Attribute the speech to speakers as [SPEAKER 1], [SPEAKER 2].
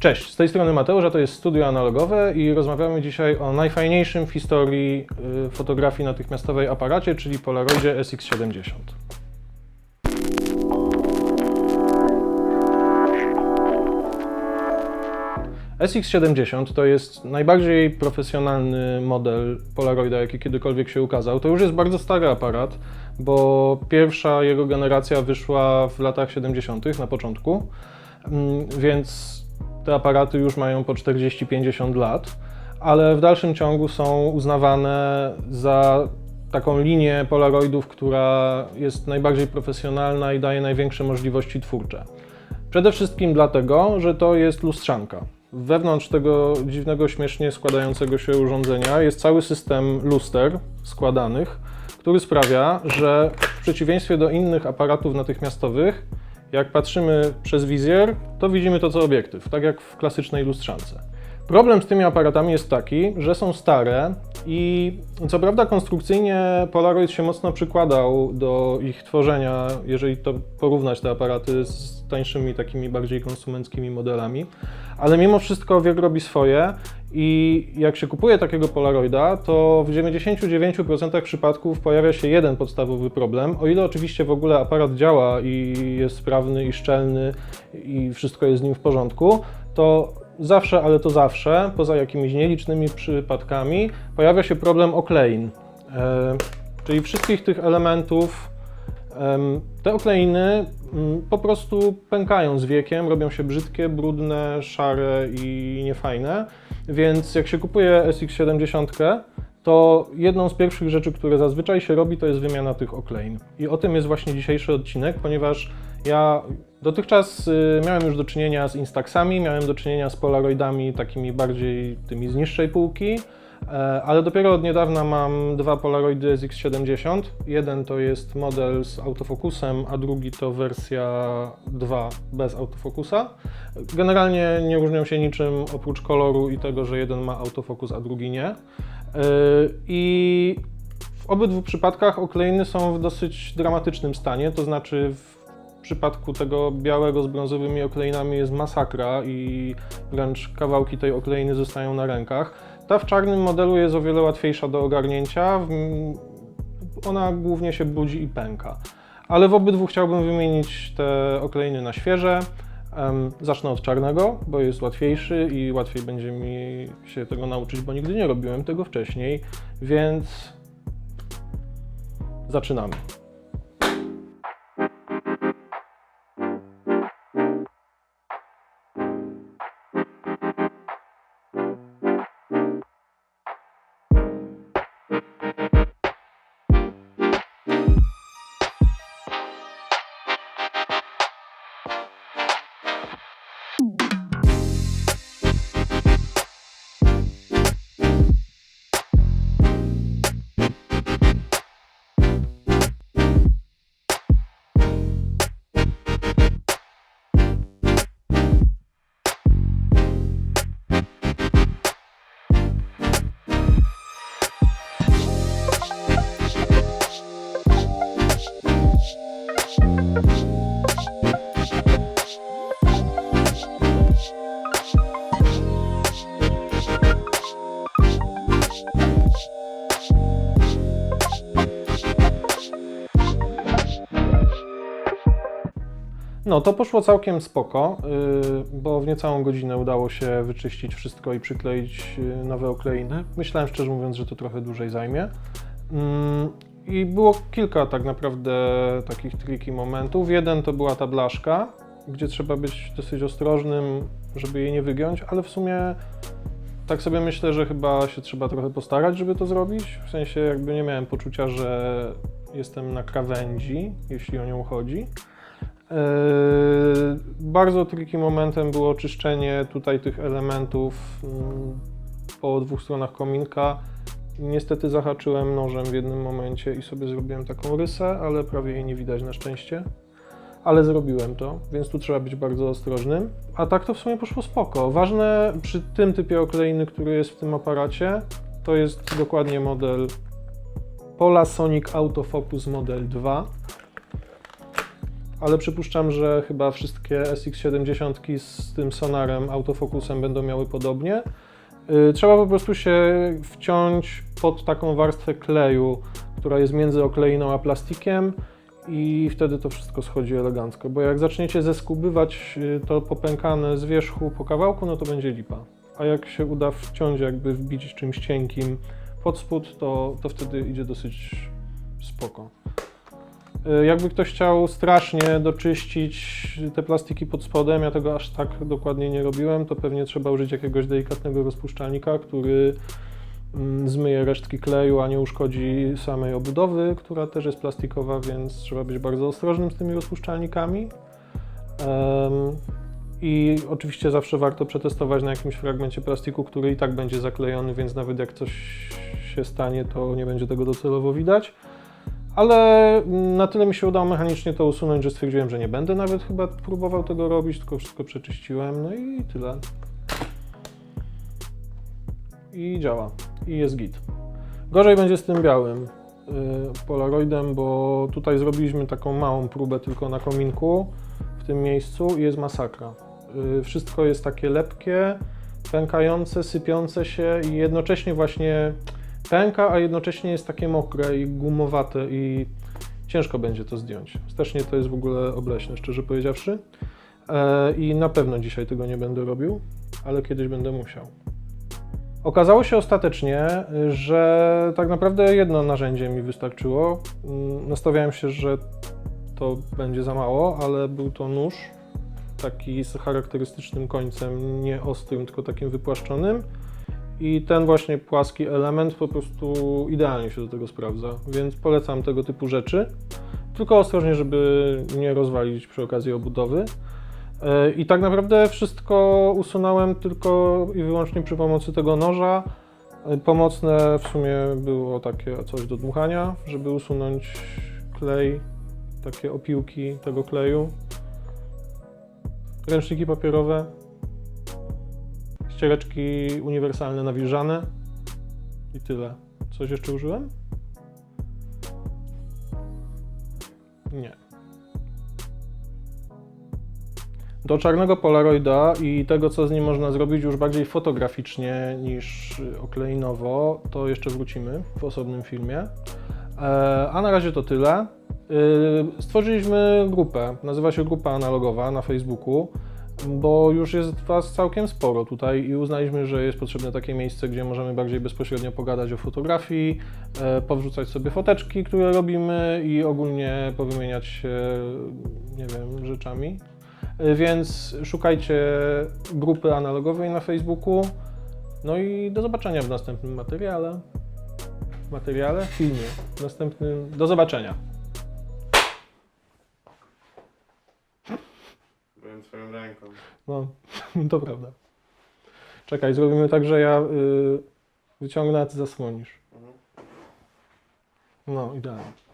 [SPEAKER 1] Cześć, z tej strony Mateusz, a to jest Studio Analogowe i rozmawiamy dzisiaj o najfajniejszym w historii y, fotografii natychmiastowej aparacie, czyli Polaroidzie SX70. SX70 to jest najbardziej profesjonalny model Polaroida, jaki kiedykolwiek się ukazał. To już jest bardzo stary aparat, bo pierwsza jego generacja wyszła w latach 70. na początku, Mm, więc te aparaty już mają po 40-50 lat, ale w dalszym ciągu są uznawane za taką linię Polaroidów, która jest najbardziej profesjonalna i daje największe możliwości twórcze. Przede wszystkim dlatego, że to jest lustrzanka. Wewnątrz tego dziwnego, śmiesznie składającego się urządzenia jest cały system luster składanych, który sprawia, że w przeciwieństwie do innych aparatów natychmiastowych, jak patrzymy przez wizjer, to widzimy to co obiektyw, tak jak w klasycznej lustrzance. Problem z tymi aparatami jest taki, że są stare i co prawda konstrukcyjnie Polaroid się mocno przykładał do ich tworzenia, jeżeli to porównać te aparaty z tańszymi, takimi bardziej konsumenckimi modelami, ale mimo wszystko wiek robi swoje i jak się kupuje takiego Polaroida, to w 99% przypadków pojawia się jeden podstawowy problem. O ile oczywiście w ogóle aparat działa i jest sprawny i szczelny i wszystko jest z nim w porządku, to zawsze, ale to zawsze, poza jakimiś nielicznymi przypadkami, pojawia się problem oklein. E, czyli wszystkich tych elementów, em, te okleiny mm, po prostu pękają z wiekiem, robią się brzydkie, brudne, szare i niefajne. Więc jak się kupuje SX70, to jedną z pierwszych rzeczy, które zazwyczaj się robi, to jest wymiana tych oklein. I o tym jest właśnie dzisiejszy odcinek, ponieważ ja dotychczas y, miałem już do czynienia z Instaxami, miałem do czynienia z Polaroidami takimi bardziej tymi z niższej półki, e, ale dopiero od niedawna mam dwa Polaroidy SX70. Jeden to jest model z autofokusem, a drugi to wersja 2 bez autofokusa. Generalnie nie różnią się niczym oprócz koloru i tego, że jeden ma autofokus, a drugi nie. E, I w obydwu przypadkach okleiny są w dosyć dramatycznym stanie, to znaczy w przypadku tego białego z brązowymi okleinami jest masakra i wręcz kawałki tej okleiny zostają na rękach. Ta w czarnym modelu jest o wiele łatwiejsza do ogarnięcia. Ona głównie się brudzi i pęka. Ale w obydwu chciałbym wymienić te okleiny na świeże. Zacznę od czarnego, bo jest łatwiejszy i łatwiej będzie mi się tego nauczyć, bo nigdy nie robiłem tego wcześniej, więc zaczynamy. No, to poszło całkiem spoko, yy, bo w niecałą godzinę udało się wyczyścić wszystko i przykleić yy, nowe okleiny. Myślałem szczerze mówiąc, że to trochę dłużej zajmie. Mm, I było kilka tak naprawdę takich triki momentów. Jeden to była ta blaszka, gdzie trzeba być dosyć ostrożnym, żeby jej nie wygiąć, ale w sumie tak sobie myślę, że chyba się trzeba trochę postarać, żeby to zrobić. W sensie jakby nie miałem poczucia, że jestem na krawędzi, jeśli o nią chodzi. Yy, Bardzo tricky momentem było czyszczenie tutaj tych elementów mm, po dwóch stronach kominka. Niestety zahaczyłem nożem w jednym momencie i sobie zrobiłem taką rysę, ale prawie jej nie widać na szczęście. Ale zrobiłem to, więc tu trzeba być bardzo ostrożnym. A tak to w sumie poszło spoko. Ważne przy tym typie okleiny, który jest w tym aparacie, to jest dokładnie model Polasonic Autofocus Model 2. ale przypuszczam, że chyba wszystkie SX70 z tym sonarem, autofokusem będą miały podobnie. Y, Trzeba po prostu się wciąć pod taką warstwę kleju, która jest między okleiną a plastikiem i wtedy to wszystko schodzi elegancko, bo jak zaczniecie zeskubywać y, to popękane z wierzchu po kawałku, no to będzie lipa. A jak się uda wciąć, jakby wbić czymś cienkim pod spód, to, to wtedy idzie dosyć spoko. Y, Jakby ktoś chciał strasznie doczyścić te plastiki pod spodem, ja tego aż tak dokładnie nie robiłem, to pewnie trzeba użyć jakiegoś delikatnego rozpuszczalnika, który mm, zmyje resztki kleju, a nie uszkodzi samej obudowy, która też jest plastikowa, więc trzeba być bardzo ostrożnym z tymi rozpuszczalnikami. I oczywiście zawsze warto przetestować na jakimś fragmencie plastiku, który i tak będzie zaklejony, więc nawet jak coś się stanie, to nie będzie tego docelowo widać. Ale na tyle mi się udało mechanicznie to usunąć, że stwierdziłem, że nie będę nawet chyba próbował tego robić, tylko wszystko przeczyściłem, no i tyle. I działa. I jest git. Gorzej będzie z tym białym y, Polaroidem, bo tutaj zrobiliśmy taką małą próbę tylko na kominku w tym miejscu i jest masakra. Y, Wszystko jest takie lepkie, pękające, sypiące się i jednocześnie właśnie pęka, a jednocześnie jest takie mokre i gumowate i ciężko będzie to zdjąć. Strasznie to jest w ogóle obleśne, szczerze powiedziawszy. E, I na pewno dzisiaj tego nie będę robił, ale kiedyś będę musiał. Okazało się ostatecznie, że tak naprawdę jedno narzędzie mi wystarczyło. Mm, Nastawiałem się, że to będzie za mało, ale był to nóż, taki z charakterystycznym końcem, nie ostrym, tylko takim wypłaszczonym. I ten właśnie płaski element po prostu idealnie się do tego sprawdza, więc polecam tego typu rzeczy. Tylko ostrożnie, żeby nie rozwalić przy okazji obudowy. E, I tak naprawdę wszystko usunąłem tylko i wyłącznie przy pomocy tego noża. E, Pomocne w sumie było takie coś do dmuchania, żeby usunąć klej, takie opiłki tego kleju. Ręczniki papierowe, ściereczki uniwersalne nawilżane i tyle. Coś jeszcze użyłem? Nie. Do czarnego Polaroida i tego, co z nim można zrobić już bardziej fotograficznie niż okleinowo, to jeszcze wrócimy w osobnym filmie. E, A na razie to tyle. Y, Stworzyliśmy grupę, nazywa się Grupa Analogowa na Facebooku, bo już jest Was całkiem sporo tutaj i uznaliśmy, że jest potrzebne takie miejsce, gdzie możemy bardziej bezpośrednio pogadać o fotografii, e, powrzucać sobie foteczki, które robimy i ogólnie powymieniać się, nie wiem, rzeczami. E, Więc szukajcie grupy analogowej na Facebooku. No i do zobaczenia w następnym materiale. Materiale? Filmie. W następnym. Do zobaczenia.
[SPEAKER 2] Ręką.
[SPEAKER 1] No, to prawda. Czekaj, zrobimy tak, że ja y, wyciągnę, a ty zasłonisz.
[SPEAKER 2] Mhm.
[SPEAKER 1] No, idealnie.